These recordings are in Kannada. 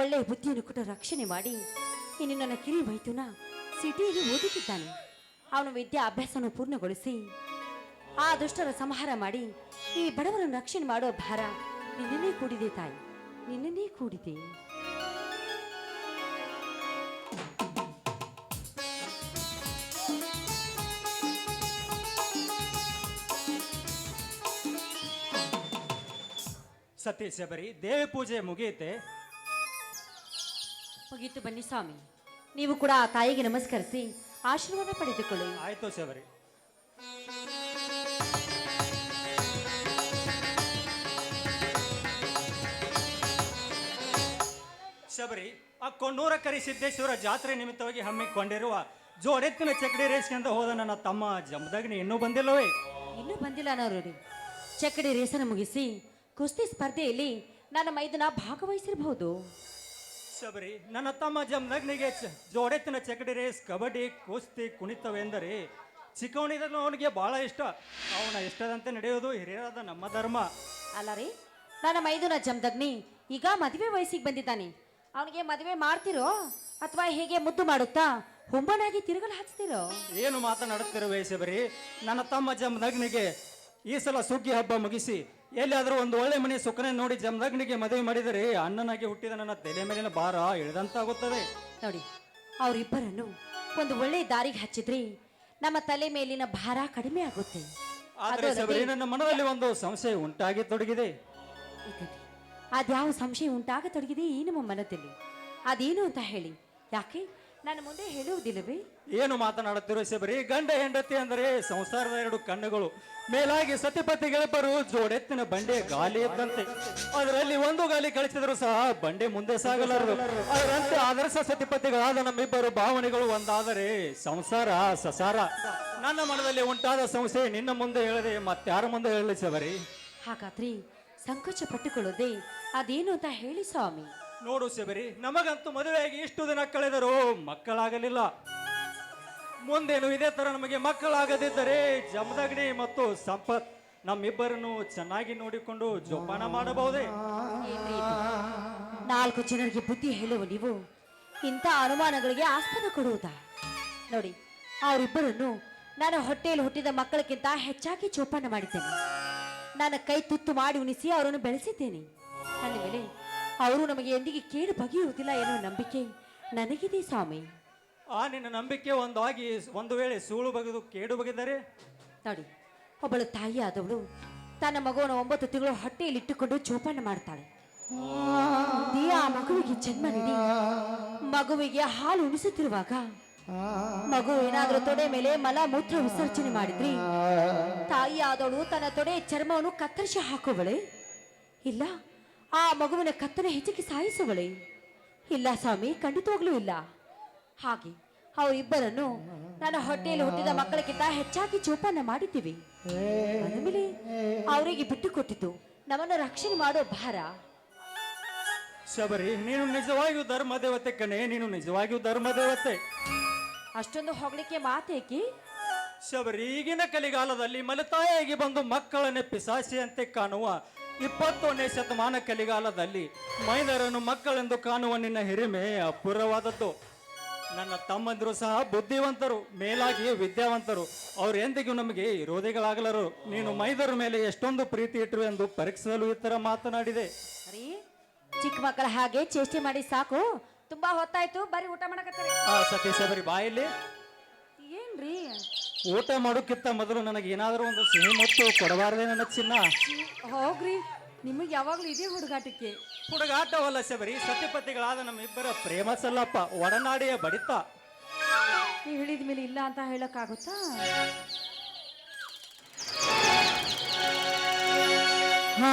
ಒಳ್ಳೆಯ ಬುದ್ಧಿಯನ್ನು ಕೊಟ್ಟು ರಕ್ಷಣೆ ಮಾಡಿ ಇನ್ನು ನನ್ನ ಕಿರಿ ಮೈಥುನ ಸಿಟಿಯಲ್ಲಿ ಓದುತ್ತಿದ್ದಾನೆ. ಅವನ ವಿದ್ಯಾಭ್ಯಾಸವನ್ನು ಪೂರ್ಣಗೊಳಿಸಿ ಆ ದುಷ್ಟರ ಸಂಹಾರ ಮಾಡಿ ಈ ಬಡವರನ್ನು ರಕ್ಷಣೆ ಮಾಡೋ ಭಾರ ನಿನ್ನೇ ಕೂಡಿದೆ ತಾಯಿ, ನಿನ್ನನ್ನೇ ಕೂಡಿದೆ. ಸತೀಶ್ ಶಬರಿ ದೇವಿ ಪೂಜೆ ಮುಗಿಯುತ್ತೆ. ಮುಗೀತು ಬನ್ನಿ ಸ್ವಾಮಿ. ನೀವು ಕೂಡ ಆ ತಾಯಿಗೆ ನಮಸ್ಕರಿಸಿ ಆಶೀರ್ವಾದ ಪಡೆದುಕೊಳ್ಳಿ. ಆಯ್ತು ಶಬರಿ. ಶಬರಿ ಆ ಕೊಣ್ಣೂರ ಕರಿ ಸಿದ್ದೇಶ್ವರ ಜಾತ್ರೆ ನಿಮಿತ್ತವಾಗಿ ಹಮ್ಮಿಕೊಂಡಿರುವ ಜೋಡೆತ್ತಿನ ಚಕಡಿ ರೇಸ್ಗೆಂದ ಹೋದ ನನ್ನ ತಮ್ಮ ಜಮದಗ್ನಿ ಇನ್ನೂ ಬಂದಿಲ್ಲವೇ? ಇನ್ನೂ ಬಂದಿಲ್ಲ ಅನ್ನೋರು ಚಕ್ಕಡಿ ರೇಸನ್ನು ಮುಗಿಸಿ ಕುಸ್ತಿ ಸ್ಪರ್ಧೆಯಲ್ಲಿ ನನ್ನ ಮೈದನ ಭಾಗವಹಿಸಿರಬಹುದು. ಶಬರಿ ನನ್ನ ತಮ್ಮ ಜಮದಗ್ನಿಗೆ ಚ- ಜೋಡೆತ್ತಿನ ಚಕಡಿ ರೇಸ್ ಕಬಡ್ಡಿ ಕುಸ್ತಿ ಕುಣಿತವೆಂದರೆ ಚಿಕ್ಕವನಿದಲು ಅವನಿಗೆ ಬಹಳ ಇಷ್ಟ. ಅವನ ಇಷ್ಟದಂತೆ ನಡೆಯೋದು ಹಿರಿಯರಾದ ನಮ್ಮ ಧರ್ಮ. ಅಲ್ಲ ರೀ ನನ್ನ ಮೈದುನ ಜಮದಗ್ನಿ ಈಗ ಮದುವೆ ವಯಸ್ಸಿಗೆ ಬಂದಿದ್ದಾನೆ. ಅವನಿಗೆ ಮದುವೆ ಮಾಡ್ತಿರೋ ಅಥವಾ ಹೇಗೆ ಮುದ್ದು ಮಾಡುತ್ತಾ ಹುಂಬನಾಗಿ ತಿರುಗಲು ಹಾಕ್ತಿರೋ ಏನು ಮಾತನಾಡುತ್ತಿರುವೆ ಶಬರಿ ನನ್ನ ತಮ್ಮ ಜಮದಗ್ನಿಗೆ ಈ ಸಲ ಸುಗ್ಗಿ ಹಬ್ಬ ಮುಗಿಸಿ ಎಲ್ಲಿಯಾದರೂ ಒಂದು ಒಳ್ಳೆ ಮನೆ ಸುಖನೆ ನೋಡಿ ಜಮದಗ್ನಿಗೆ ಮದುವೆ ಮಾಡಿದರೆ ಅಣ್ಣನಾಗಿ ಹುಟ್ಟಿದ ನನ್ನ ತಲೆ ಮೇಲಿನ ಭಾರ ಇಳಿದಂತಾಗುತ್ತದೆ. ನೋಡಿ ಅವರಿಬ್ಬರನ್ನು ಒಂದು ಒಳ್ಳೆ ದಾರಿಗೆ ಹಚ್ಚಿದ್ರೆ ನಮ್ಮ ತಲೆ ಮೇಲಿನ ಭಾರ ಕಡಿಮೆ ಆಗುತ್ತೆ. ಆದರೆ ಅದು ಶಬರಿ ನನ್ನ ಮನದಲ್ಲಿ ಒಂದು ಸಂಶಯ ಉಂಟಾಗಿ ತೊಡಗಿದೆ. ಅದ್ಯಾವ ಸಂಶಯ ಉಂಟಾಗತೊಡಗಿದೆ ಈ ನಮ್ಮ ಮನದಲ್ಲಿ? ಅದೇನು ಅಂತ ಹೇಳಿ ಯಾಕೆ? ನಾನು ಮುಂದೆ ಹೇಳುವುದಿಲ್ಲವೇ? ಏನು ಮಾತನಾಡುತ್ತಿರುವ ಶಬರಿ ಗಂಡ ಹೆಂಡತಿ ಅಂದರೆ ಸಂಸಾರದ ಎರಡು ಕಣ್ಣುಗಳು. ಮೇಲಾಗಿ ಸತಿಪತಿಗಳಿಬ್ಬರು ಜೋಡೆತ್ತಿನ ಬಂಡೆ ಗಾಲಿ ಇದ್ದಂತೆ. ಅದರಲ್ಲಿ ಒಂದು ಗಾಲಿ ಕಳಿಸಿದ್ರು ಸಹ ಬಂಡೆ ಮುಂದೆ ಸಾಗಲಾರದು. ಅದರಂತೆ ಆದರ್ಶ ಸತಿಪತಿಗಳಾದ ನಮ್ಮಿಬ್ಬರು ಭಾವನೆಗಳು ಒಂದಾದರೆ ಸಂಸಾರ ಸಸಾರ. ನನ್ನ ಮನದಲ್ಲಿ ಉಂಟಾದ ಸಂಸ್ಥೆ ನಿನ್ನ ಮುಂದೆ ಹೇಳದೆ ಮತ್ತಾರ ಮುಂದೆ ಹೇಳಲಿ ಶಬರಿ. ಹಾಗಾದ್ರೆ ಸಂಕೋಚ ಪಟ್ಟುಕೊಳ್ಳೋದೆ ಅದೇನು ಅಂತ ಹೇಳಿ ಸ್ವಾಮಿ. ನೋಡು ಶಬರಿ, ನಮಗಂತೂ ಮದುವೆಯಾಗಿ ಇಷ್ಟು ದಿನ ಕಳೆದರೂ ಮಕ್ಕಳಾಗಲಿಲ್ಲ. ಮುಂದೇನು ಇದೇ ತರ ನಮಗೆ ಮಕ್ಕಳಾಗದಿದ್ದರೆ ಜಮದಗ್ನಿ ಮತ್ತು ಸಂಪತ್ ನಮ್ಮಿಬ್ಬರನ್ನು ಚೆನ್ನಾಗಿ ನೋಡಿಕೊಂಡು ಜೋಪಾನ ಮಾಡಬಹುದೇ? ನಾಲ್ಕು ಜನರಿಗೆ ಬುದ್ಧಿ ಹೇಳುವ ನೀವು ಇಂಥ ಅನುಮಾನಗಳಿಗೆ ಆಸ್ಪದ ಕೊಡುವುದಾ? ನೋಡಿ, ಅವರಿಬ್ಬರನ್ನು ನಾನು ಹೊಟ್ಟೆಯಲ್ಲಿ ಹುಟ್ಟಿದ ಮಕ್ಕಳಕ್ಕಿಂತ ಹೆಚ್ಚಾಗಿ ಜೋಪಾನ ಮಾಡಿದ್ದೇನೆ. ನಾನು ಕೈ ತುತ್ತು ಮಾಡಿ ಉಣಿಸಿ ಅವರನ್ನು ಬೆಳೆಸಿದ್ದೇನೆ. ನನ್ನ ಮೇಲೆ ಅವರು ನಮಗೆ ಎಂದಿಗೆ ಕೇಡು ಬಗೆಯುವುದಿಲ್ಲ ಎನ್ನುವ ನಂಬಿಕೆ ನನಗಿದೆ ಸ್ವಾಮಿ. ಆ ನಿನ್ನ ನಂಬಿಕೆ ಒಂದಾಗಿ ಒಂದು ವೇಳೆ ಸೂಳು ಬಗೆದು ಕೇಡು ಬಗೆದರೆ? ನೋಡಿ ಒಬ್ಬಳು ತಾಯಿ ಆದವಳು ತನ್ನ ಮಗುವನ್ನು ಒಂಬತ್ತು ತಿಂಗಳು ಹೊಟ್ಟೆಯಲ್ಲಿ ಇಟ್ಟುಕೊಂಡು ಜೋಪಾನ ಮಾಡ್ತಾಳೆ. ಆ ಮಗುವಿಗೆ ಜನ್ಮ ನೀಡಿ ಮಗುವಿಗೆ ಹಾಲು ಉಣಿಸುತ್ತಿರುವಾಗ ಮಗು ಏನಾದರೂ ತೊಡೆ ಮೇಲೆ ಮಲ ಮೂತ್ರ ವಿಸರ್ಜನೆ ಮಾಡಿದ್ರಿ ತಾಯಿ ಆದವಳು ತನ್ನ ತೊಡೆ ಚರ್ಮವನ್ನು ಕತ್ತರಿಸಿ ಹಾಕುವಳೆ. ಇಲ್ಲ ಆ ಮಗುವಿನ ಕತ್ತನ ಹೆಚ್ಚಿಗೆ ಸಾಯಿಸುವಳೆ. ಇಲ್ಲ ಸ್ವಾಮಿ ಖಂಡಿತವಾಗ್ಲೂ ಇಲ್ಲ. ಹಾಗೆ ಅವರಿಬ್ಬರನ್ನು ನನ್ನ ಹೊಟ್ಟೆಯಲ್ಲಿ ಹುಟ್ಟಿದ ಮಕ್ಕಳಿಗಿಂತ ಹೆಚ್ಚಾಗಿ ಚೋಪಾನ ಮಾಡಿದ್ದೀವಿ. ಆಮೇಲೆ ಅವರಿಗೆ ಬಿಟ್ಟು ಕೊಟ್ಟಿತು ನಮ್ಮನ್ನು ರಕ್ಷಣೆ ಮಾಡೋ ಭಾರ. ಶಬರಿ ನೀನು ನಿಜವಾಗಿಯೂ ಧರ್ಮ ದೇವತೆ ಕಣೆ ನೀನು ನಿಜವಾಗಿಯೂ ಧರ್ಮ ದೇವತೆ ಅಷ್ಟೊಂದು ಹೊಗಳಿಕೆ ಮಾತೇಕಿ? ಶಬರಿ ಈಗಿನ ಕಲಿಗಾಲದಲ್ಲಿ ಮಲತಾಯಿಯಾಗಿ ಬಂದು ಮಕ್ಕಳನ್ನೇ ಪಿಸಾಸಿಯಂತೆ ಕಾಣುವ ಇಪ್ಪತ್ತೊಂದನೇ ಶತಮಾನ ಕಲಿಗಾಲದಲ್ಲಿ ಮೈದರನ್ನು ಮಕ್ಕಳೆಂದು ಕಾಣುವ ನಿನ್ನ ಹಿರಿಮೆ ಅಪೂರ್ವವಾದದ್ದು. ನನ್ನ ತಮ್ಮಂದಿರು ಸಹ ಬುದ್ಧಿವಂತರು ಮೇಲಾಗಿ ವಿದ್ಯಾವಂತರು. ಅವರು ಎಂದಿಗೂ ನಮಗೆ ವಿರೋಧಿಗಳಾಗಲರು. ನೀನು ಮೈದರ ಮೇಲೆ ಎಷ್ಟೊಂದು ಪ್ರೀತಿ ಇಟ್ಟರು ಎಂದು ಪರೀಕ್ಷಿಸಲು ಈ ತರ ಮಾತನಾಡಿದೆ. ಚಿಕ್ಕ ಮಕ್ಕಳ ಹಾಗೆ ಚೇಷ್ಟೆ ಮಾಡಿ ಸಾಕು. ತುಂಬಾ ಹೊತ್ತಾಯ್ತು ಬರೀ ಊಟ ಮಾಡಕತ್ತಾರೆ. ಆ ಸತೀಶ್ ಬರೀ ಬಾಯಲ್ಲಿ ಏನ್ರಿ? ಊಟ ಮಾಡೋಕ್ಕಿಂತ ಮೊದಲು ನನಗೆ ಏನಾದರೂ ಒಂದು ಸಿಹಿ ಮತ್ತು ಕೊಡಬಾರದೆ ನನ್ನ ಚಿನ್ನ. ಹೋಗ್ರಿ ನಿಮಗೆ ಯಾವಾಗಲೂ ಇದೇ ಹುಡುಗಾಟಕ್ಕೆ ಹುಡುಗಾಟವಲ್ಲ ಶಬರಿ ಸತ್ಯಪತಿಗಳಾದ ನಮ್ಮಿಬ್ಬರ ಪ್ರೇಮ ಸಲ್ಲಪ್ಪ ಒಡನಾಡಿಯ ಬಡಿತ. ನೀವು ಹೇಳಿದ ಮೇಲೆ ಇಲ್ಲ ಅಂತ ಹೇಳಕ್ಕಾಗುತ್ತಾ? ಹಾ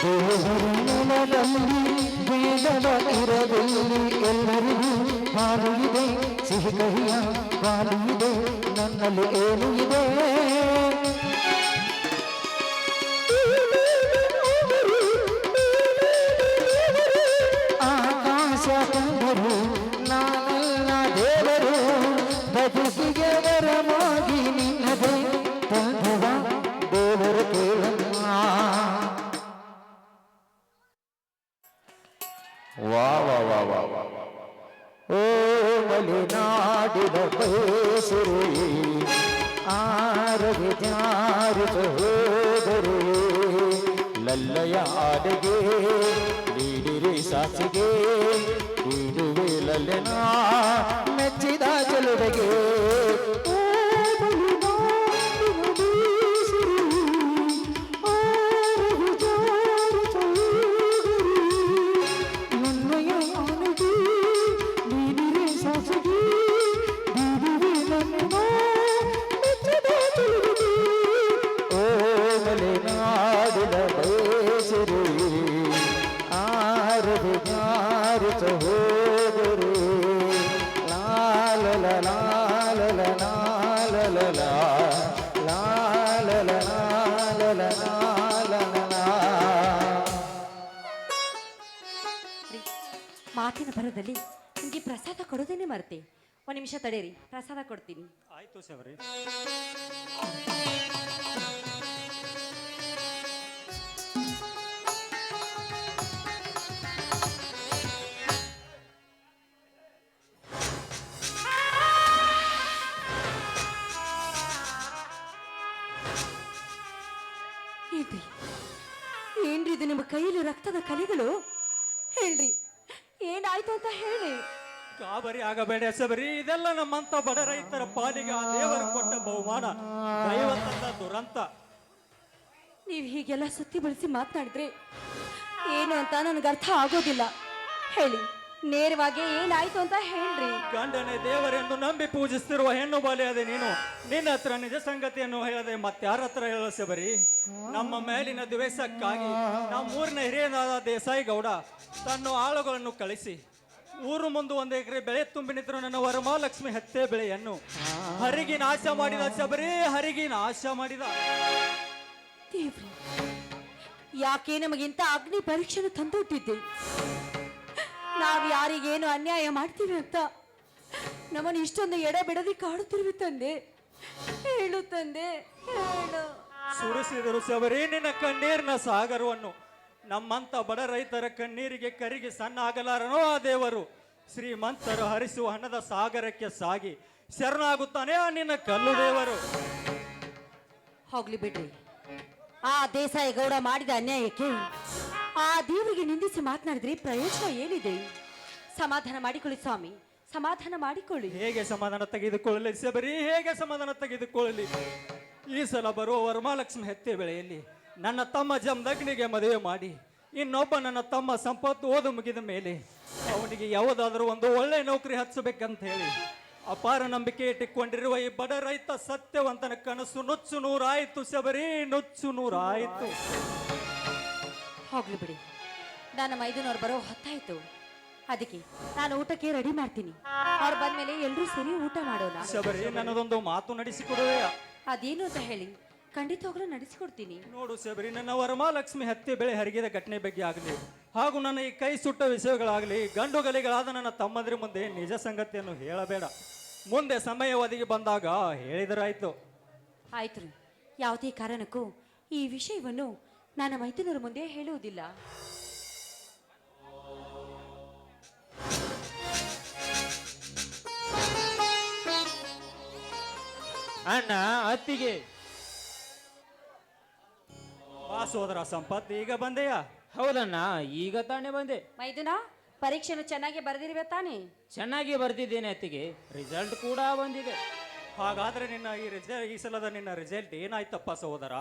ದೇವರಲ್ಲಿ ವೇದವಾಗಿರದಲ್ಲಿ ಎಲ್ಲರಿಗೂ ಹಾಲು ಇದೆ ಸಿಹಿ ಕಹಿಯ ಹಾಲು ಇದೆ ನನ್ನಲ್ಲಿ ಏನು ಇದೆ ಸಾಸಿಗೆ ಮೆಚ್ಚಿದ ಚೆಲುವೆಗೆ ನಿಮಗೆ ಪ್ರಸಾದ ಕೊಡೋದೇನೆ ಮರ್ತೆ. ಒಂದು ನಿಮಿಷ ತಡೀರಿ ಪ್ರಸಾದ ಕೊಡ್ತೀನಿ. ಆಯ್ತು ಸವರಿ ಏನ್ರಿ? ಏನ್ರಿ ಇದು ನಿಮ್ಮ ಕೈಯಲ್ಲಿ ರಕ್ತದ ಕಲೆಗಳು? ಏನಾಯ್ತು ಅಂತ ಹೇಳಿ. ಗಾಬರಿ ಆಗಬೇಡ ಸಬರಿ ಇದೆಲ್ಲ ನಮ್ಮಂತ ಬಡ ರೈತರ ಪಾಲಿಗೆ ಆ ದೇವರು ಕೊಟ್ಟ ಬಹುಮಾನ. ದೈವತಂದ ದುರಂತ. ನೀವು ಹೀಗೆಲ್ಲ ಸುತ್ತಿ ಬಳಸಿ ಮಾತನಾಡಿದ್ರೆ ಏನು ಅಂತ ನನಗೆ ಅರ್ಥ ಆಗೋದಿಲ್ಲ. ಹೇಳಿ. ನೇರವಾಗಿ ಏನಾಯ್ತು ಅಂತ ಹೇಳ್ರಿ. ಗಂಡನೇ ದೇವರೆಂದು ನಂಬಿ ಪೂಜಿಸ್ತಿರುವ ಹೆಣ್ಣು ಅದೇ ನೀನು ನಿನ್ನ ಹತ್ರ ನಿಜ ಸಂಗತಿಯನ್ನು ಹೇಳದೆ ಮತ್ತಾರ ಹತ್ರ ಹೇಳಸೆ ಬರಿ? ನಮ್ಮ ಮೇಲಿನ ದ್ವೇಷಕ್ಕಾಗಿ ನಮ್ಮೂರಿನ ಹಿರಿಯನಾದ ದೇಸಾಯಿ ಗೌಡ ತನ್ನ ಆಳುಗಳನ್ನು ಕಳಿಸಿ ಊರು ಮುಂದೆ ಒಂದು ಎಕರೆ ಬೆಳೆ ತುಂಬಿ ನಿಂತರು ನನ್ನ ವರಮಹಾಲಕ್ಷ್ಮಿ ಹತ್ತೆ ಬೆಳೆಯನ್ನು. ಹರಿಗಿ ನಾಶ ಮಾಡಿದ ಶಬರಿ ಹರಿಗಿ ನಾಶ ಮಾಡಿದ. ದೇವ್ರಿ ಯಾಕೆ ನಮಗಿಂತ ಅಗ್ನಿ ಪರೀಕ್ಷೆನ ತಂದೊಟ್ಟಿದ್ದೆ ನಾವು ಯಾರಿಗೇನು ಅನ್ಯಾಯ ಮಾಡ್ತೀವಿ ಅಂತ ನಮ್ಮನ್ನು ಇಷ್ಟೊಂದು ಎಡ ಬಿಡದಿ ಕಾಡುತ್ತಿರುವೆ ತಂದೆ. ಹೇಳು ತಂದೆ ಹೇಳು. ಸುರಿಸಿದರು ಸವರೇ ನಿನ್ನ ಕಣ್ಣೀರಿನ ಸಾಗರವನ್ನು. ನಮ್ಮಂತ ಬಡ ರೈತರ ಕಣ್ಣೀರಿಗೆ ಕರಿಗೆ ಸಣ್ಣ ಆಗಲಾರನೋ ಆ ದೇವರು. ಶ್ರೀಮಂತರು ಹರಿಸುವ ಹಣದ ಸಾಗರಕ್ಕೆ ಸಾಗಿ ಶರಣಾಗುತ್ತಾನೆ ಆ ನಿನ್ನ ಕಲ್ಲು ದೇವರು. ಹೋಗ್ಲಿ ಬಿಡ್ರಿ. ಆ ದೇಸಾಯಿ ಗೌಡ ಮಾಡಿದ ಅನ್ಯಾಯಕ್ಕೆ ಆ ದೇವರಿಗೆ ನಿಂದಿಸಿ ಮಾತನಾಡಿದ್ರೆ ಪ್ರಯೋಜನ ಏನಿದೆ? ಸಮಾಧಾನ ಮಾಡಿಕೊಳ್ಳಿ ಸ್ವಾಮಿ, ಸಮಾಧಾನ ಮಾಡಿಕೊಳ್ಳಿ. ಹೇಗೆ ಸಮಾಧಾನ ತೆಗೆದುಕೊಳ್ಳಲಿ ಸಬರಿ ಹೇಗೆ ಸಮಾಧಾನ ತೆಗೆದುಕೊಳ್ಳಲಿ? ಈ ಸಲ ಬರುವ ವರಮಹಾಲಕ್ಷ್ಮಿ ಹೆತ್ತೆ ಬೆಳೆಯಲ್ಲಿ ನನ್ನ ತಮ್ಮ ಜಮದಗ್ನಿಗೆ ಮದುವೆ ಮಾಡಿ, ಇನ್ನೊಬ್ಬ ನನ್ನ ತಮ್ಮ ಸಂಪತ್ತು ಓದು ಮುಗಿದ ಮೇಲೆ ಅವನಿಗೆ ಯಾವುದಾದರೂ ಒಂದು ಒಳ್ಳೆ ನೌಕರಿ ಹಚ್ಚಬೇಕಂತ ಹೇಳಿ ಅಪಾರ ನಂಬಿಕೆ ಇಟ್ಟುಕೊಂಡಿರುವ ಈ ಬಡ ರೈತ ಸತ್ಯವಂತನ ಕನಸು ನುಚ್ಚು ನೂರಾಯಿತು ಸಬರಿ ನುಚ್ಚು ನೂರಾಯಿತು. ಹೋಗ್ಲಿ ಬಿಡಿ. ನನ್ನ ಮೈದುನವ್ರು ಬರೋ ಹೊತ್ತಾಯ್ತು. ಅದಕ್ಕೆ ನಾನು ಊಟಕ್ಕೆ ರೆಡಿ ಮಾಡ್ತೀನಿ. ಅವ್ರು ಬಂದ್ಮೇಲೆ ಎಲ್ಲರೂ ಸೇರಿ ಊಟ ಮಾಡೋಣ. ಶಬರಿ ನನ್ನದೊಂದು ಮಾತು ನಡೆಸಿಕೊಡುವೆಯ? ಅದೇನು ಅಂತ ಹೇಳಿ ಖಂಡಿತವಾಗ್ಲೂ ನಡೆಸಿಕೊಡ್ತೀನಿ. ನೋಡು ಶಬರಿ ನನ್ನ ವರಮಾಲಕ್ಷ್ಮಿ ಹತ್ಯೆ ಬೆಳೆ ಹರಿಗಿದ ಘಟನೆ ಬಗ್ಗೆ ಆಗಲಿ ಹಾಗೂ ನನ್ನ ಈ ಕೈ ಸುಟ್ಟ ವಿಷಯಗಳಾಗಲಿ ಗಂಡು ಗಲಿಗಳಾದ ನನ್ನ ತಮ್ಮಂದ್ರ ಮುಂದೆ ನಿಜ ಸಂಗತಿಯನ್ನು ಹೇಳಬೇಡ. ಮುಂದೆ ಸಮಯ ಒದಗಿ ಬಂದಾಗ ಹೇಳಿದರಾಯ್ತು ಆಯ್ತು ರೀ. ಯಾವುದೇ ಕಾರಣಕ್ಕೂ ಈ ವಿಷಯವನ್ನು ನನ್ನ ಮೈದನರ ಮುಂದೆ ಹೇಳುವುದಿಲ್ಲ. ಅಣ್ಣ ಅತ್ತಿಗೆ. ಬಾ ಸೋದರ ಸಂಪತ್ ಈಗ ಬಂದೆಯ? ಹೌದಣ್ಣ ಈಗ ತಾನೇ ಬಂದೆ. ಮೈದುನ ಪರೀಕ್ಷೆನು ಚೆನ್ನಾಗಿ ಬರೆದಿರುವೆ ತಾನೇ? ಚೆನ್ನಾಗಿ ಬರ್ತಿದ್ದೇನೆ ಅತ್ತಿಗೆ. ರಿಸಲ್ಟ್ ಕೂಡ ಬಂದಿದೆ. ಹಾಗಾದ್ರೆ ನಿನ್ನ ಈ ರಿಸಲ್ ಈ ಸಲದ ನಿನ್ನ ರಿಸಲ್ಟ್ ಏನಾಯ್ತಪ್ಪ ಸಹೋದರ?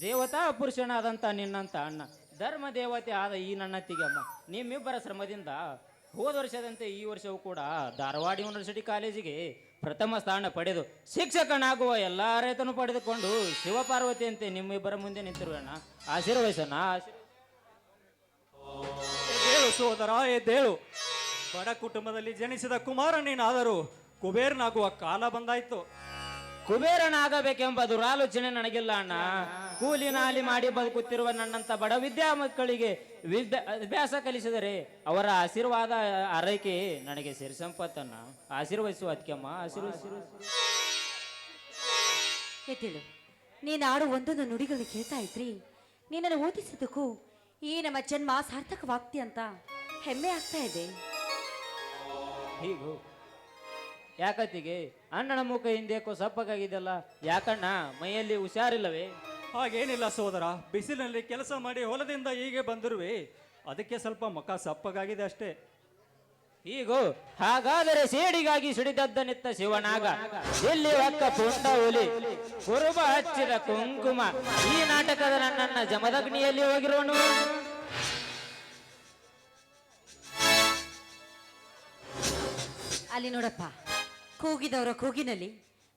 ದೇವತಾ ಪುರುಷನಾದಂಥ ನಿನ್ನಂತ ಅಣ್ಣ ಧರ್ಮ ದೇವತೆ ಆದ ಈ ನನ್ನ ತಿಗಮ್ಮ ನಿಮ್ಮಿಬ್ಬರ ಶ್ರಮದಿಂದ ಹೋದ ವರ್ಷದಂತೆ ಈ ವರ್ಷವೂ ಕೂಡ ಧಾರವಾಡ ಯೂನಿವರ್ಸಿಟಿ ಕಾಲೇಜಿಗೆ ಪ್ರಥಮ ಸ್ಥಾನ ಪಡೆದು ಶಿಕ್ಷಕನಾಗುವ ಎಲ್ಲ ರೈತನು ಪಡೆದುಕೊಂಡು ಶಿವಪಾರ್ವತಿಯಂತೆ ನಿಮ್ಮಿಬ್ಬರ ಮುಂದೆ ನಿಂತಿರುವಣ್ಣ ಆಶೀರ್ವದಿಸೋಣ ಆಶೀರ್ವ ಎದ್ದೇಳು ಸೋದರ ಎದ್ದೇಳು ಬಡ ಕುಟುಂಬದಲ್ಲಿ ಜನಿಸಿದ ಕುಮಾರ ನೀನಾದರೂ ಕುಬೇರನಾಗುವ ಕಾಲ ಬಂದಾಯ್ತು. ಕುಬೇರನಾಗಬೇಕೆಂಬ ದುರಾಲೋಚನೆ ನನಗಿಲ್ಲ ಅಣ್ಣ. ಕೂಲಿ ನಾಲಿ ಮಾಡಿ ಬದುಕುತ್ತಿರುವ ನನ್ನಂತ ಬಡ ವಿದ್ಯಾ ಮಕ್ಕಳಿಗೆ ವಿದ್ಯಾ ಅಭ್ಯಾಸ ಕಲಿಸಿದರೆ ಅವರ ಆಶೀರ್ವಾದ ಆರೈಕೆ ನನಗೆ ಸಿರಿ ಸಂಪತ್ತನ್ನ ಆಶೀರ್ವಹಿಸುವ ಅದಕ್ಕೆಮ್ಮ ಆಶೀರ್ವದಿಸು. ಎದ್ದೇಳು ನೀನು ಆಡು ಒಂದೊಂದು ನುಡಿಗಳು ಕೇಳ್ತಾ ಇದ್ರಿ. ನಿನ್ನನ್ನು ಓದಿಸಿದ್ದಕ್ಕೂ ಈ ನಮ್ಮ ಜನ್ಮ ಸಾರ್ಥಕವಾಗ್ತಿ ಅಂತ ಹೆಮ್ಮೆ ಆಗ್ತಾ ಇದೆ. ಹೀಗು. ಯಾಕತ್ತಿಗೆ? ಅಣ್ಣನ ಮುಖ ಹಿಂದೇಕೋ ಸಪ್ಪಗಾಗಿದೆಯಲ್ಲ ಯಾಕಣ್ಣ? ಮೈಯಲ್ಲಿ ಹುಷಾರಿಲ್ಲವೇ? ಹಾಗೇನಿಲ್ಲ ಸೋದರ ಬಿಸಿಲಿನಲ್ಲಿ ಕೆಲಸ ಮಾಡಿ ಹೊಲದಿಂದ ಹೀಗೆ ಬಂದಿರುವೆ. ಅದಕ್ಕೆ ಸ್ವಲ್ಪ ಮುಖ ಸಪ್ಪಗಾಗಿದೆ ಅಷ್ಟೇ. ಹೀಗೋ ಹಾಗಾದರೆ ಸೇಡಿಗಾಗಿ ಸಿಡಿದದ್ದನಿತ್ತ ಶಿವನಾಗ. ಇಲ್ಲಿ ಒಕ್ಕ ಪುಂಡ ಹುಲಿ ಕುರುಬ ಹಚ್ಚಿದ ಕುಂಕುಮ. ಈ ನಾಟಕದ ನನ್ನನ್ನ ಜಮದಗ್ನಿಯಲ್ಲಿ ಹೋಗಿರೋನು. ಅಲ್ಲಿ ನೋಡಪ್ಪ. ಕೂಗಿದವರ ಕೂಗಿನಲ್ಲಿ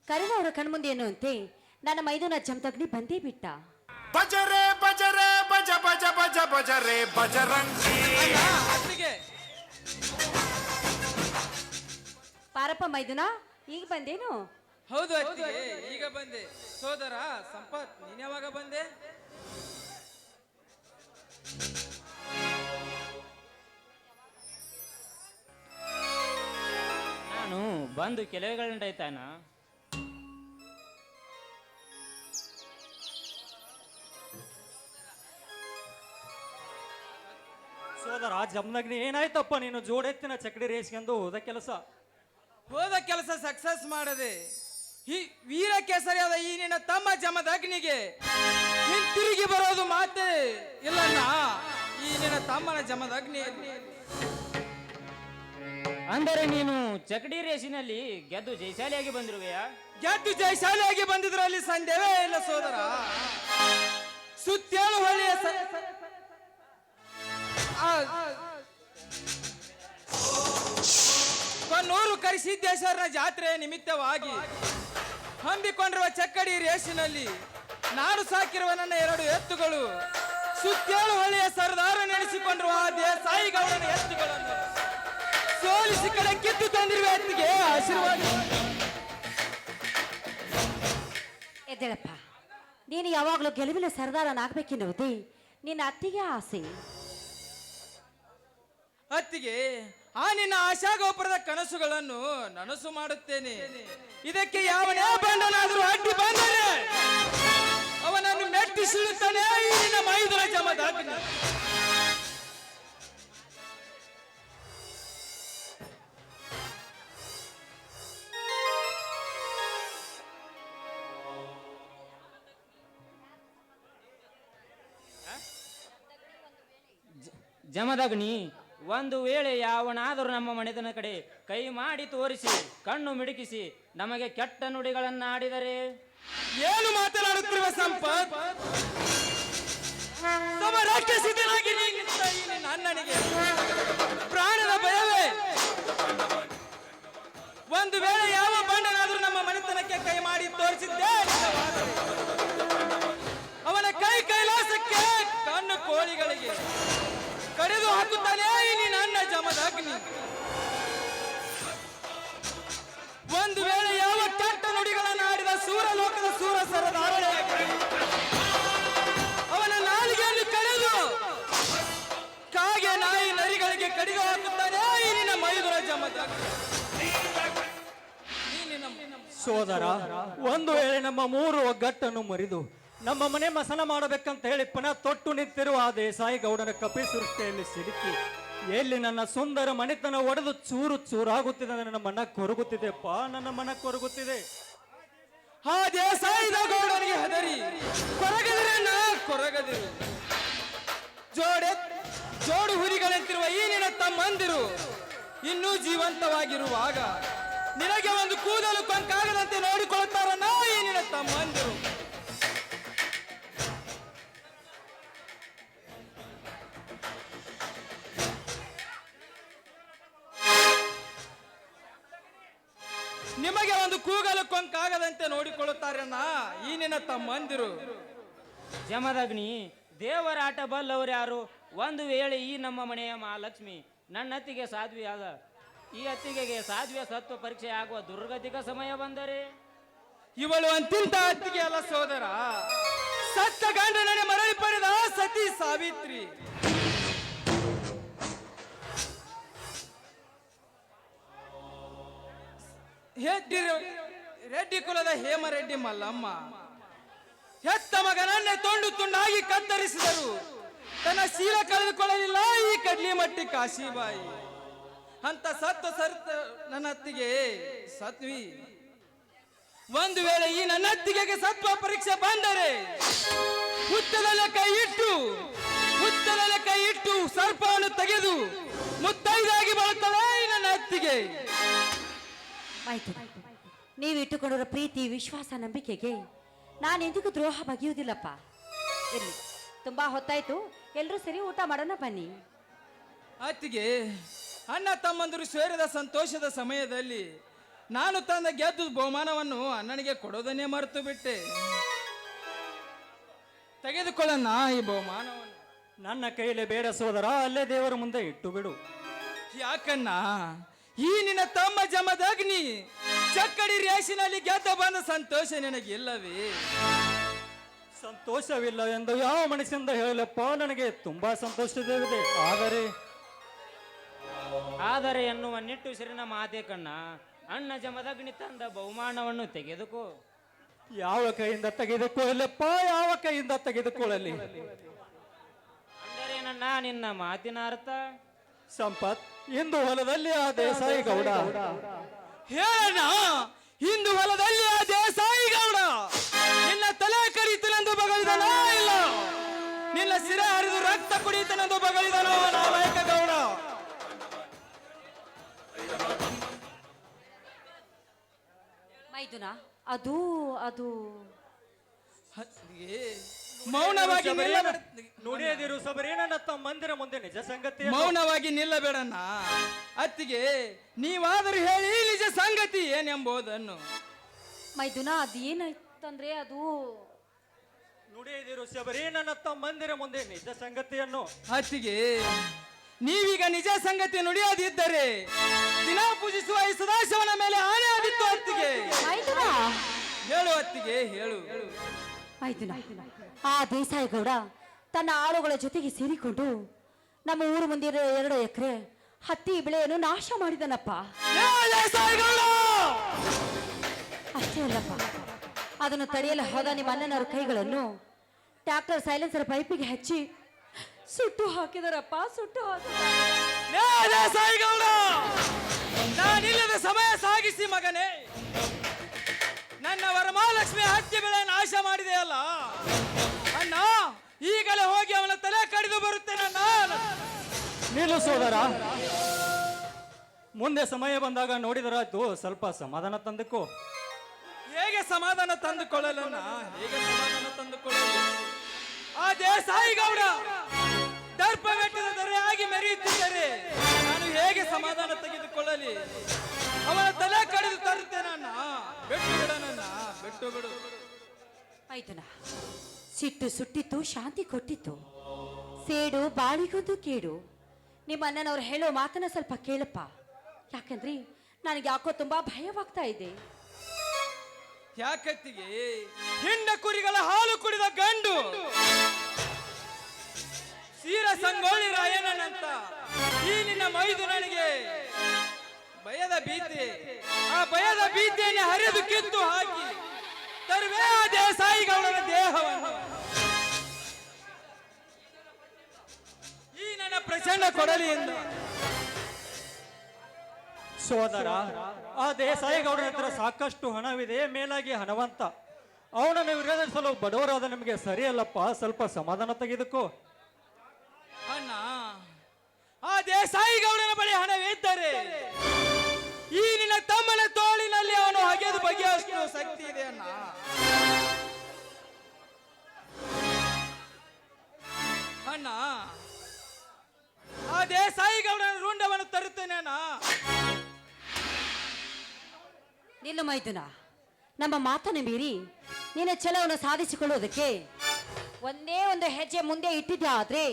ಕರೆದವರ ಕಣ್ಮುಂದೆ ಎನ್ನುವಂತೆ ನನ್ನ ಮೈದುನ ಜಮದಗ್ನಿ ಬಂದೇ ಬಿಟ್ಟ. ಬಜರೆ ಬಜರೆ ಬಜ ಬಜ ಬಜ ಬಜರೆ ಬಜರಂಗಿ. ಪಾರಪ್ಪ ಮೈದುನ ಈಗ ಬಂದೇನು? ಹೌದು ಅತ್ತಿಗೆ ಈಗ ಬಂದೆ. ಸೋದರ ಸಂಪತ್ ನೀನ್ ಯಾವಾಗ ಬಂದೆ? ಬಂದು ಕೆಲವೇ ಗಂಟೆತಾನ ಸೋದರ ಜಮ್ನಗ್ನಿ ಏನಾಯ್ತಪ್ಪ ನೀನು ಜೋಡೆತ್ತಿನ ಚಕ್ರಿ ರೇಸ್ಗೆಂದು ಹೋದ ಕೆಲಸ? ಹೋದ ಕೆಲಸ ಸಕ್ಸಸ್ ಮಾಡದೆ. ಈ ವೀರ ಕೇಸರಿಯಾದ ಈ ನಿನ್ನ ತಮ್ಮ ಜಮದಗ್ನಿಗೆ ಅಗ್ನಿಗೆ ತಿರುಗಿ ಬರೋದು ಮಾತೆ ಇಲ್ಲಣ್ಣ. ಈ ನಿನ್ನ ತಮ್ಮನ ಜಮದ ಅಗ್ನಿ ಅಂದರೆ ನೀನು ಚಕಡಿ ರೇಸಿನಲ್ಲಿ ಗೆದ್ದು ಜಯಶಾಲಿಯಾಗಿ ಬಂದಿರುವೆಯಾ? ಗೆದ್ದು ಜಯಶಾಲಿಯಾಗಿ ಬಂದಿದ್ರಲ್ಲಿ ಸಂದೇವೇ ಇಲ್ಲ ಸೋದರ. ಸುತ್ತೇಳು ಹೊಳೆಯ ಕೊನ್ನೂರು ಕರಿಸಿದ್ದೇಶ್ವರನ ಜಾತ್ರೆ ನಿಮಿತ್ತವಾಗಿ ಹಮ್ಮಿಕೊಂಡಿರುವ ಚಕ್ಕಡಿ ರೇಸಿನಲ್ಲಿ ನಾನು ಸಾಕಿರುವ ನನ್ನ ಎರಡು ಎತ್ತುಗಳು ಸುತ್ತೇಳು ಹೊಳೆಯ ಸರ್ದಾರ ನೆನೆಸಿಕೊಂಡಿರುವ ಆ ದೇಸಾಯಿಗೌಡನ ಎತ್ತುಗಳನ್ನು. ಸೋಲಿಸಿ ಕಡೆ ಕಿತ್ತು ತಂದಿರುವ ಅತ್ತಿಗೆ ಆಶೀರ್ವಾದ. ಎದ್ದೇಳಪ್ಪ ನೀನು ಯಾವಾಗಲೂ ಗೆಲುವಿನ ಸರ್ದಾರನಾಗಬೇಕೆನ್ನುವುದೇ ನಿನ್ನ ಅತ್ತಿಗೆ ಆಸೆ. ಅತ್ತಿಗೆ ಆ ನಿನ್ನ ಆಶಾಗೋಪುರದ ಕನಸುಗಳನ್ನು ನನಸು ಮಾಡುತ್ತೇನೆ. ಇದಕ್ಕೆ ಯಾವ ಬಂಡನಾದರೂ ಅಡ್ಡಿ ಜಮದಗ್ನಿ, ಒಂದು ವೇಳೆ ಯಾವನಾದರೂ ನಮ್ಮ ಮನೆತನ ಕಡೆ ಕೈ ಮಾಡಿ ತೋರಿಸಿ, ಕಣ್ಣು ಮಿಡುಕಿಸಿ ನಮಗೆ ಕೆಟ್ಟ ನುಡಿಗಳನ್ನು ಆಡಿದರೆ ಏನು ಮಾತನಾಡುತ್ತಿರುವ ಸಂಪತ್ ಸಮರಕ್ಕೆ ಸಿದ್ಧನಾಗಿ ನೀ ನಿಂತ ಈ ನಿನ್ನ ಪ್ರಾಣದ ಭಯವೇ? ಒಂದು ವೇಳೆ ಯಾವ ಬಂಡನಾದರೂ ನಮ್ಮ ಮನೆತನಕ್ಕೆ ಕೈ ಮಾಡಿ ತೋರಿಸಿದ್ದೇ? ಸೋದರ, ಒಂದು ವೇಳೆ ನಮ್ಮ ಮೂರು ಒಗ್ಗಟ್ಟನ್ನು ಮುರಿದು ನಮ್ಮ ಮನೆ ಮಸನ ಮಾಡಬೇಕಂತ ಹೇಳಿ ಪುನಃ ತೊಟ್ಟು ನಿಂತಿರುವ ಆ ದೇಸಾಯಿ ಗೌಡನ ಕಪಿ ಸೃಷ್ಟಿಯಲ್ಲಿ ಸಿಲುಕಿ, ಎಲ್ಲಿ ನನ್ನ ಸುಂದರ ಮನೆತನ ಒಡೆದು ಚೂರು ಚೂರಾಗುತ್ತಿದೆ, ನನ್ನ ಮನ ಕೊರಗುತ್ತಿದೆಪ್ಪ ನನ್ನ ಮನ ಕೊರಗುತ್ತಿದೆ. ಆ ದೇಸಾಯಿ ಗೌಡನಿಗೆ ಹೆದರಿ, ಕೊರಗದಿರ ನಾ ಕೊರಗದಿರು. ಜೋಡೆ, ಜೋಡು ಹುರಿಗಳಂತಿರುವ ಈ ನಿನ್ನ ತಮ್ಮಂದಿರು ಇನ್ನೂ ಜೀವಂತವಾಗಿರುವಾಗ ನಿನಗೆ ಒಂದು ಕೂದಲು ಕೊಂಕಾಗದಂತೆ ನೋಡಿಕೊಳ್ತಾರ ಈ ನಿನ್ನ ತಮ್ಮಂದಿರು ನಿಮಗೆ ಒಂದು ಕೂಗಲು ಕೊಂಕಾಗದಂತೆ ನೋಡಿಕೊಳ್ಳುತ್ತಾರನ್ನ ಈ ನಿನ್ನ ತಮ್ಮಂದಿರು ಜಮದಗ್ನಿ, ದೇವರಾಟ ಬಲ್ಲವರು ಯಾರು? ಒಂದು ವೇಳೆ ಈ ನಮ್ಮ ಮನೆಯ ಮಹಾಲಕ್ಷ್ಮಿ ನನ್ನ ಅತ್ತಿಗೆ ಸಾಧ್ವಿ ಸಾಧ್ವಿಯಾದ ಈ ಅತ್ತಿಗೆಗೆ ಸಾಧ್ವಿಯ ಸತ್ವ ಪರೀಕ್ಷೆ ಆಗುವ ದುರ್ಗತಿಕ ಸಮಯ ಬಂದರೆ? ಇವಳು ಅಂತಿಂತ ಅತ್ತಿಗೆ ಅಲ್ಲ ಸೋದರ. ಸತ್ತ ಗಂಡನನೆ ಮರಳಿ ಪಡೆದ ಸತಿ ಸಾವಿತ್ರಿ. ರೆಡ್ಡಿ ಕುಲದ ಹೇಮರೆಡ್ಡಿ ಮಲ್ಲಮ್ಮ. ಹೆತ್ತ ಮಗನನ್ನೇ ತುಂಡು ತುಂಡಾಗಿ ಕತ್ತರಿಸಿದರು. ತನ್ನ ಶೀಲ ಕಳೆದುಕೊಳ್ಳಲಿಲ್ಲ. ಈ ಕಡ್ಲಿ ಮಟ್ಟಿ ಕಾಶಿಬಾಯಿ. ಅಂತ ಸತ್ತು ಸರ್ತ ನನ್ನ ಅತ್ತಿಗೆ ಸತ್ವಿ. ಒಂದು ವೇಳೆ ಈ ನನ್ನ ಅತ್ತಿಗೆಗೆ ಸತ್ವ ಪರೀಕ್ಷೆ ಬಂದರೆ ಹುತ್ತದಲ್ಲಿ ಕೈ ಇಟ್ಟು ಹುತ್ತದಲ್ಲಿ ಕೈ ಇಟ್ಟು ಸರ್ಪವನ್ನು ತೆಗೆದು ಮುತ್ತೈದಾಗಿ ಈ ನನ್ನ ಅತ್ತಿಗೆ ಆಯ್ತು. ನೀವು ಇಟ್ಟುಕೊಂಡಿರೋ ಪ್ರೀತಿ, ವಿಶ್ವಾಸ, ನಂಬಿಕೆಗೆ ನಾನು ಎಂದಿಗೂ ದ್ರೋಹ ಬಗೆಯುವುದಿಲ್ಲಪ್ಪ. ಇರಲಿ. ತುಂಬಾ ಹೊತ್ತಾಯ್ತು. ಎಲ್ಲರೂ ಸರಿ ಊಟ ಮಾಡೋಣ ಬನ್ನಿ. ಅತ್ತಿಗೆ ಅಣ್ಣ ತಮ್ಮಂದರು ಸೇರಿದ ಸಂತೋಷದ ಸಮಯದಲ್ಲಿ ನಾನು ತಂದ ಗೆದ್ದು ಬಹುಮಾನವನ್ನು ಅಣ್ಣನಿಗೆ ಕೊಡೋದನ್ನೇ ಮರೆತು ಬಿಟ್ಟೆ. ತೆಗೆದುಕೊಳ್ಳೋಣ ಈ ಬಹುಮಾನವನ್ನು. ನನ್ನ ಕೈಲಿ ಬೇಡ ಸೋದರ ಅಲ್ಲೇ ದೇವರ ಮುಂದೆ ಇಟ್ಟು ಬಿಡು ಯಾಕಣ್ಣ? ಈ ನಿನ್ನ ತಮ್ಮ ಜಮದಗ್ನಿ ಚಕ್ಕಡಿ ರೇಷಿನಲ್ಲಿ ಗೆದ್ದ ಬಂದ ಸಂತೋಷ ನಿನಗಿಲ್ಲವೇ? ಸಂತೋಷವಿಲ್ಲ ಎಂದು ಯಾವ ಮನಸ್ಸಿಂದ ಹೇಳಲಪ್ಪ? ನನಗೆ ತುಂಬಾ ಸಂತೋಷವಿದೆ ಆದರೆ ಆದರೆ ಎನ್ನುವ ನಿಟ್ಟುಸಿರಿನ ಮಾತೆ ಕಣ್ಣ ಅಣ್ಣ ಜಮದಗ್ನಿ ತಂದ ಬಹುಮಾನವನ್ನು ತೆಗೆದುಕೋ. ಯಾವ ಕೈಯಿಂದ ತೆಗೆದುಕೊಳ್ಳಪ್ಪ ಯಾವ ಕೈಯಿಂದ ತೆಗೆದುಕೊಳ್ಳಲಿ? ಅಂದರೆ ನನ್ನ ನಿನ್ನ ಮಾತಿನ ಅರ್ಥ? ಸಂಪತ್ ಇಂದು ಹೊಲದಲ್ಲಿ ಆ ದೇಸಾಯಿ ಗೌಡ ಹೇಳಣ್ಣ ಕುಡಿತನೆಂದು ಬಗಳಿದನೋ ನಾಲಾಯಕ ಗೌಡ ಮೈದುನ? ಅದು ಅದು. ಮೌನವಾಗಿ ನಿಲ್ಲಬೇಡ. ನುಡಿಯದಿರು ಸಬರಿ ನನ್ನ ತಮ್ಮ ಮಂದಿರ ಮುಂದೆ ನಿಜ ಸಂಗತಿ ಮೌನವಾಗಿ ನಿಲ್ಲಬೇಡಣ್ಣ. ಅತ್ತಿಗೆ ನೀವಾದರೂ ಹೇಳಿ ನಿಜ ಸಂಗತಿ ಏನೆಂಬುದನ್ನು. ಮೈದುನ ಅದು ಏನಾಯ್ತಂದ್ರೆ ಅದು ನುಡಿಯದಿರು ಶಬರಿ. ನನ್ನ ತಮ್ಮಂದಿರ ಮುಂದೆ ನಿಜ ಸಂಗತಿಯನ್ನು. ಅತ್ತಿಗೆ ನೀವೀಗ ನಿಜ ಸಂಗತಿ ನುಡಿಯದಿದ್ದರೆ ದಿನ ಪೂಜಿಸುವ ಈ ಸದಾಶಿವನ ಮೇಲೆ ಆನೆ ಆಗಿತ್ತು ಅತ್ತಿಗೆ. ಹೇಳು ಅತ್ತಿಗೆ ಹೇಳು. ಆಯ್ತು ಆ ದೇಸಾಯಿ ಗೌಡ ತನ್ನ ಆಳುಗಳ ಜೊತೆಗೆ ಸೇರಿಕೊಂಡು ನಮ್ಮ ಊರು ಮುಂದಿರ ಎರಡು ಎಕರೆ ಹತ್ತಿ ಬೆಳೆಯನ್ನು ನಾಶ ಮಾಡಿದನಪ್ಪ. ಏ! ಅಷ್ಟೇ ಅಲ್ಲಪ್ಪ. ಅದನ್ನು ತಡೆಯಲು ಹೋದ ನಿಮ್ಮ ಅಣ್ಣನವರ ಕೈಗಳನ್ನು ಟ್ಯಾಕ್ಟರ್ ಸೈಲೆನ್ಸರ್ ಪೈಪಿಗೆ ಹಚ್ಚಿ ಸುಟ್ಟು ಹಾಕಿದರಪ್ಪ ಸುಟ್ಟು ಹಾಕಿದ! ನಾನಿಲ್ಲದ ಸಮಯ ಸಾಗಿಸಿ ಮಗನೇ. ನನ್ನ ವರಮಹಾಲಕ್ಷ್ಮಿ ಹತ್ಯೆ ಬೆಳೆ ನಾಶ ಮಾಡಿದೆಯಲ್ಲ ಅಣ್ಣ ಈಗಲೇ ಹೋಗಿ ಅವನ ತಲೆ ಕಡಿದು ಬರುತ್ತೇನೆ ನಾನು ನಿಲ್ಲು ಸೋದರ. ಮುಂದೆ ಸಮಯ ಬಂದಾಗ ನೋಡಿದರಾಯ್ತು ಸ್ವಲ್ಪ ಸಮಾಧಾನ ತಂದಕ್ಕೋ ಹೇಗೆ ಸಮಾಧಾನ ತಂದುಕೊಳ್ಳಲನ್ನ ಹೇಗೆ ಸಮಾಧಾನ ತಂದುಕೊಳ್ಳಲು ಆ ದೇಸಾಯಿ ಗೌಡ ದರ್ಪವೆಟ್ಟದ ದೊರೆಯಾಗಿ ಮೆರೆಯುತ್ತಿದ್ದಾರೆ ನಾನು ಹೇಗೆ ಸಮಾಧಾನ ತೆಗೆದುಕೊಳ್ಳಲಿ? ಅವನ ತಲೆ ಕಡಿದು ತರುತ್ತೆ ನನ್ನ. ಬೆಟ್ಟು ಬಿಡ ನನ್ನ, ಬೆಟ್ಟು ಬಿಡು. ಆಯ್ತನ. ಸಿಟ್ಟು ಸುಟ್ಟಿತ್ತು, ಶಾಂತಿ ಕೊಟ್ಟಿತ್ತು. ಸೇಡು, ಬಾಳಿಗೊಂದು ಕೇಡು. ನಿಮ್ಮ ಅಣ್ಣನವ್ರು ಹೇಳೋ ಮಾತನ್ನ ಸ್ವಲ್ಪ ಕೇಳಪ್ಪ. ಯಾಕಂದ್ರೆ, ನನಗೆ ಯಾಕೋ ತುಂಬಾ ಭಯವಾಗ್ತಾ ಇದೆ. ಯಾಕತ್ತಿಗೆ? ಹಿಂಡ ಕುರಿಗಳ ಹಾಲು ಕುಡಿದ ಗಂಡು. ಸೀರ ಸಂಗೋಳಿ ರಾಯಣ್ಣನಂತ ಈ ನಿನ್ನ ಮೈದು ನನಗೆ ಭಯದ ಭೀತಿ. ಆ ಭಯದ ಭೀತಿಯನ್ನು ಹರಿದು ಕಿತ್ತು ಹಾಕಿ ತರುವೆ ಆ ದೇಸಾಯಿ ಗೌಡನ ದೇಹವನ್ನು. ಈ ನನ್ನ ಪ್ರಚಂಡ ಕೊಡಲಿಯಿಂದ ಸೋದರ, ಆ ದೇಸಾಯಿಗೌಡರ ಹತ್ರ ಸಾಕಷ್ಟು ಹಣವಿದೆ, ಮೇಲಾಗಿ ಹಣವಂತ. ಅವನನ್ನು ವಿರೋಧಿಸಲು ಬಡವರಾದ ನಿಮಗೆ ಸರಿಯಲ್ಲಪ್ಪ, ಸ್ವಲ್ಪ ಸಮಾಧಾನ ತೆಗೆದುಕೋ. ಅಣ್ಣ, ಆ ದೇಸಾಯಿಗೌಡನ ಬಳಿ ಹಣವಿದ್ದರೆ ಈ ನಿನ್ನ ತಮ್ಮನ ತೋಳಿನಲ್ಲಿ ಅವನು ಹಗೆದು ಬಗೆಯಷ್ಟು ಶಕ್ತಿ ಇದೆ ಅಣ್ಣ. ಅಣ್ಣ, ಆ ದೇಸಾಯಿ ಗೌಡನ ರುಂಡವನ್ನು ತರುತ್ತೇನೆ ಅಣ್ಣ. ನಿಲ್ಲು ಮೈದುನ. ನಮ್ಮ ಮಾತನ್ನು ಮೀರಿ ನಿನ್ನ ಛಲವನ್ನು ಸಾಧಿಸಿಕೊಳ್ಳುವುದಕ್ಕೆ ಒಂದೇ ಒಂದು ಹೆಜ್ಜೆ ಮುಂದೆ ಇಟ್ಟಿದ್ದಾದ್ರೆ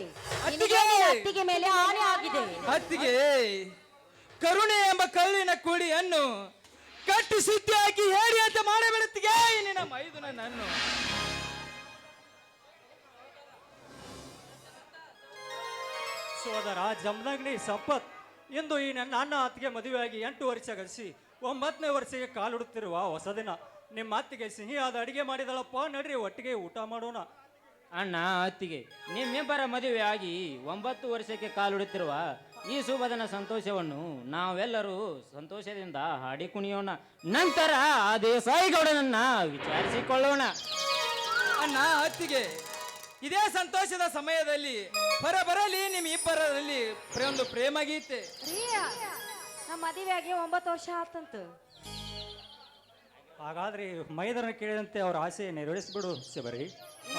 ನಿನಗೆ ನಿನ್ನ ಅತ್ತಿಗೆ ಮೇಲೆ ಆನೆ ಆಗಿದೆ. ಅತ್ತಿಗೆ ಕರುಣೆ ಎಂಬ ಕಲ್ಲಿನ ಕುಡಿಯನ್ನು ಕಟ್ಟಿ ಸುದ್ದಿ ಹಾಕಿ ಹೇಳಿ ಅಂತ ಮಾಡಬೇಡತ್ತಿಗೆ ನಿನ್ನ ಮೈದುನ ನನ್ನ ಸೋದರ ಜಮ್ನಗ್ನಿ ಸಂಪತ್ ಎಂದು ಈ ನನ್ನ ಅಣ್ಣ ಅತ್ತಿಗೆ ಮದುವೆಯಾಗಿ ಎಂಟು ವರ್ಷ ಗಳಿಸಿ ಒಂಬತ್ತನೇ ವರ್ಷಕ್ಕೆ ಕಾಲಿಡುತ್ತಿರುವ ಹೊಸ ದಿನ ನಿಮ್ಮ ಅತ್ತಿಗೆ ಸಿಹಿಯಾದ ಅಡಿಗೆ ಮಾಡಿದಳಪ್ಪ ನಡ್ರಿ ಒಟ್ಟಿಗೆ ಊಟ ಮಾಡೋಣ. ಅಣ್ಣ ಅತ್ತಿಗೆ ನಿಮ್ಮಿಬ್ಬರ ಮದುವೆ ಆಗಿ ಒಂಬತ್ತು ವರ್ಷಕ್ಕೆ ಕಾಲಿಡುತ್ತಿರುವ ಈ ಶುಭದನ ಸಂತೋಷವನ್ನು ನಾವೆಲ್ಲರೂ ಸಂತೋಷದಿಂದ ಹಾಡಿ ಕುಣಿಯೋಣ. ನಂತರ ಆ ದೇಸಾಯಿಗೌಡನನ್ನ ವಿಚಾರಿಸಿಕೊಳ್ಳೋಣ. ಅಣ್ಣ ಅತ್ತಿಗೆ ಇದೇ ಸಂತೋಷದ ಸಮಯದಲ್ಲಿ ಹೊರಬರಲಿ ನಿಮ್ಮ ಇಬ್ಬರಲ್ಲಿ ಪ್ರ- ಒಂದು ಪ್ರೇಮ ಗೀತೆ. ನಮ್ಮ ಮದುವೆಯಾಗಿ ಒಂಬತ್ತು ವರ್ಷ ಆತಂತು. ಹಾಗಾದ್ರೆ ಮೈದರ ಕೇಳಿದಂತೆ ಅವ್ರ ಆಸೆ ನೆರವೇರಿಸ್ಬಿಡು ಶಬರಿ.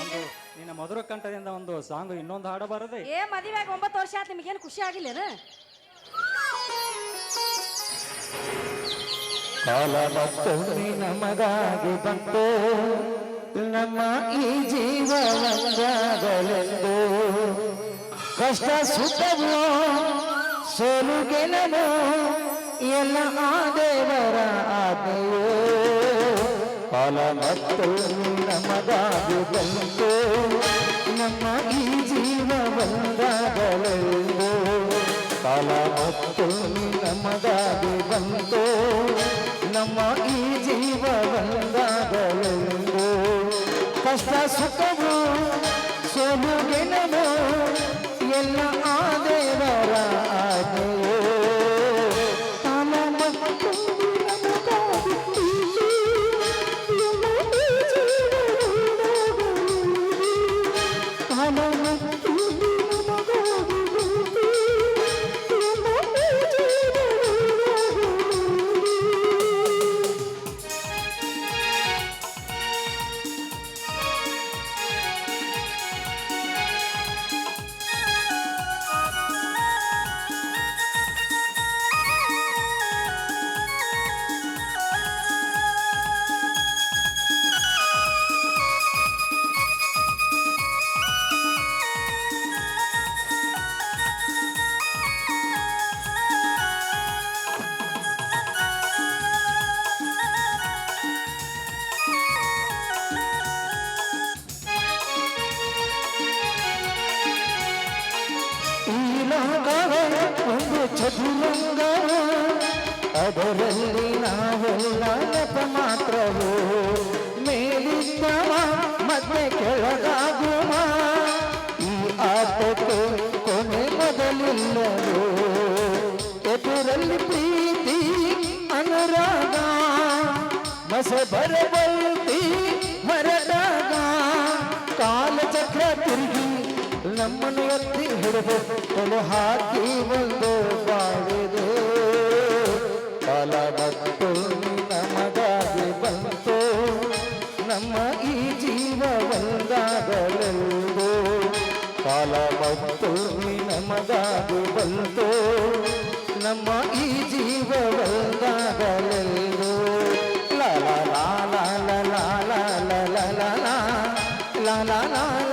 ಒಂದು ನಿನ್ನ ಮಧುರ ಕಂಠದಿಂದ ಒಂದು ಸಾಂಗ್ ಇನ್ನೊಂದು ಹಾಡಬಾರದೆ? ಏ ಮದುವೆಯಾಗಿ ಒಂಬತ್ತು ವರ್ಷ ಆತ ನಿಮಗೇನು ಖುಷಿ ಆಗಿಲ್ಲೇನ? ಕಾಲ ಮತ್ತೊಮ್ಮೆ ನಮಗಾಗಿ ಬಂತು ನಮ್ಮ ಈ ಜೀವ ಕಷ್ಟ ಸುಖವು ಸೋಲು ಗೆಲವು ಎಲ್ಲ ಆ ದೇವರ ಆಜ್ಞೆಯೋ. ಫಲ ಮತ್ತು ನಮಗಾಗಿ ನಮ್ಮ ಈ ಜೀವ ಬಂದಾಗಲೆಂದು ಫಲ ಮತ್ತು ನಮಗಾಗಿ ನಮ್ಮ ಈ ಜೀವ ಬಂದಾಗಲೆಂದು ಕಷ್ಟ ಸುಖವು ಸೋಲು ಗೆಲವು ಎಲ್ಲ ಆ ಮತ್ತೆ ಕೆಳಗಾಗುವ ಈ ಆಟಕ್ಕೆ ಕೊನೆ ಮೊದಲಿಲ್ಲವೋ ಎದುರಲ್ಲಿ ಪ್ರೀತಿ ಅನುರಾಗ ಮಸ ಬರಬಲ್ತಿ ಮರದಾಗ ಕಾಲಚಕ್ರ ತಿರುಗಿ ನಮ್ಮನ್ನು ಎತ್ತಿ ಹಿಡಿದು ತಲೆ ಹಾಕಿ ಒಂದು ಬಾಳಿದೆ ಕಾಲ ಮತ್ತು ನಮಗಾಗಿ ಬಂತು ನಮ್ಮ ಈ ಬಂದಾಗಲೆಂದು ಕಾಲ ಮತ್ತು ನಮಗಾದು ಬಂತು ನಮ್ಮ ಈ ಜೀವ ಬಂದಾಗಲೆಂದು ಲಾಲ ಲಾಲ ಲಾಲ ಲಾಲ ಲಾಲ ಲಾಲ ಲಾಲ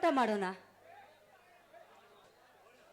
ಊಟ ಮಾಡೋಣ